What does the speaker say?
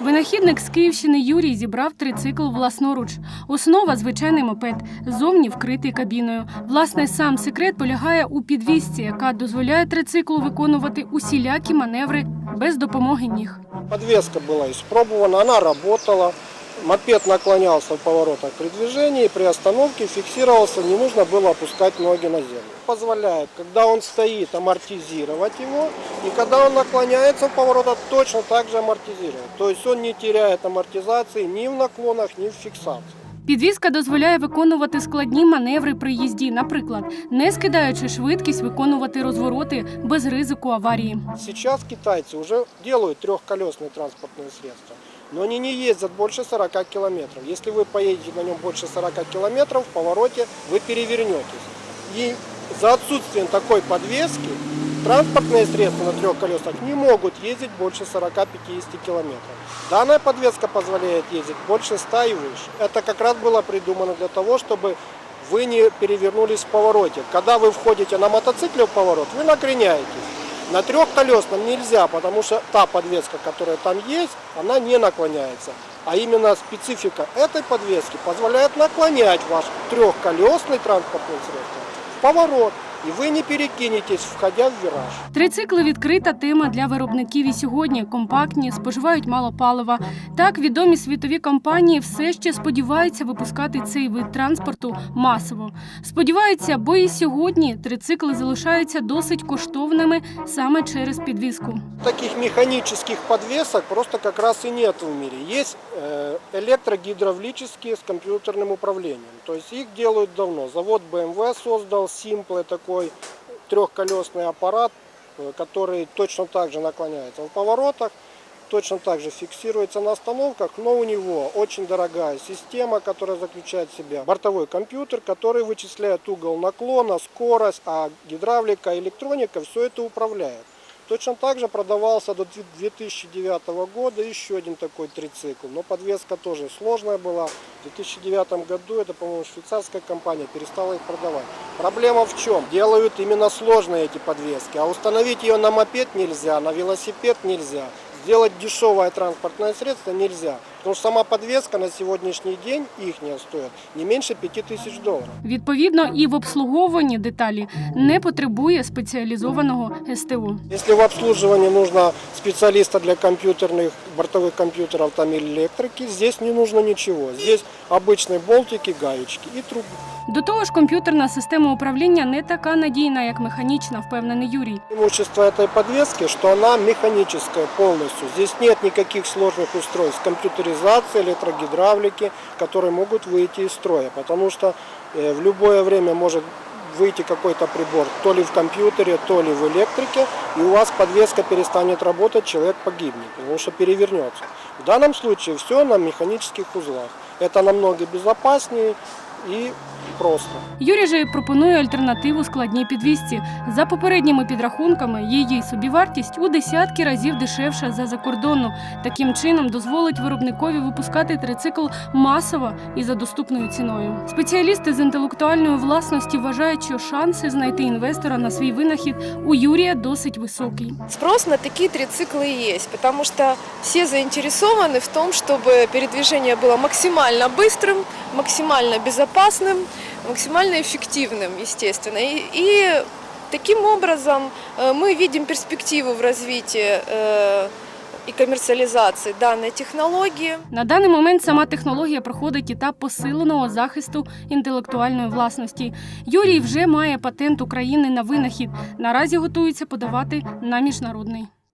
Винахідник з Київщини Юрій зібрав трицикл власноруч. Основа звичайний мопед, зовні вкритий кабіною. Власне, сам секрет полягає у підвісці, яка дозволяє трициклу виконувати усілякі маневри без допомоги ніг. Підвіска була спробувана, вона работала Мопед наклонялся в поворотах при движении, и при остановке фиксировался, не нужно было опускать ноги на землю. Позволяет, когда он стоит, амортизировать его, и когда он наклоняется в поворотах, точно так же амортизировать. То есть он не теряет амортизации ни в наклонах, ни в фиксации. Підвізка дозволяє виконувати складні маневри при їзді, наприклад, не скидаючи швидкість, виконувати розвороти без ризику аварії. Сейчас китайцы уже делают трехколесные транспортные средства, Но они не ездят больше 40 километров. Если вы поедете на нем больше 40 километров, в повороте вы перевернетесь. И за отсутствием такой подвески транспортные средства на трех колесах не могут ездить больше 40-50 километров. Данная подвеска позволяет ездить больше 100 и выше. Это как раз было придумано для того, чтобы вы не перевернулись в повороте. Когда вы входите на мотоцикле в поворот, вы накреняетесь. На трехколесном нельзя, потому что та подвеска, которая там есть, она не наклоняется. А именно специфика этой подвески позволяет наклонять ваш трехколесный транспортное средство в поворот. И вы не перекинетесь, входя в вираж. Трицикли відкрита тема для виробників і сьогодні. Компактні, споживають мало палива. Так, відомі світові компанії все ще сподіваються випускати цей вид транспорту масово. Сподіваються, бо і сьогодні трицикли залишаються досить коштовними саме через підвізку. Таких механических подвесок просто как раз и нет в мире. Есть э, электрогидравлические с компьютерным управлением. То есть их делают давно. Завод BMW создал Simple такой трехколесный аппарат, э, который точно так же наклоняется в поворотах, точно так же фиксируется на остановках, но у него очень дорогая система, которая заключает в себе бортовой компьютер, который вычисляет угол наклона, скорость, а гидравлика, электроника все это управляет. Точно так же продавался до 2009 года еще один такой трицикл, но подвеска тоже сложная была. В 2009 году это, по-моему, швейцарская компания перестала их продавать. Проблема в чем? Делают именно сложные эти подвески, а установить ее на мопед нельзя, на велосипед нельзя. Сделать дешевое транспортное средство нельзя, потому что сама подвеска на сегодняшний день их стоит не меньше 5000 долларов. Відповідно, і в обслуговуванні деталі не потребує спеціалізованого СТО. Если в обслуживании нужно специалиста для компьютерных, бортовых компьютеров там или электрики, здесь не нужно ничего. Здесь обычные болтики, гаечки и трубы. До того ж, комп'ютерна система управління не така надійна, як механічна, впевнений Юрій. Преимущество этой подвески, что она механическая полностью. Здесь нет никаких сложных устройств компьютеризации, электрогидравлики, которые могут выйти из строя. Потому что э, в любое время может выйти какой-то прибор, то ли в компьютере, то ли в электрике, и у вас подвеска перестанет работать, человек погибнет, потому что перевернется. В данном случае все на механических узлах. Это намного безопаснее и просто. Юрій же пропонує альтернативу складній підвісці. За попередніми підрахунками, її собівартість у десятки разів дешевша за закордонну. Таким чином дозволить виробникові випускати трицикл масово і за доступною ціною. Спеціалісти з інтелектуальної власності вважають, що шанси знайти інвестора на свій винахід у Юрія досить високий. Спрос на такие трициклы и есть, потому что все заинтересованы в том, чтобы передвижение было максимально быстрым, максимально безопасным, максимально эффективным, естественно. И, и таким образом э, мы видим перспективу в развитии э, и коммерциализации данной технологии. На даний момент сама технологія проходить етап посиленого захисту інтелектуальної власності. Юрій вже має патент України на винахід. Наразі готується подавати на міжнародний.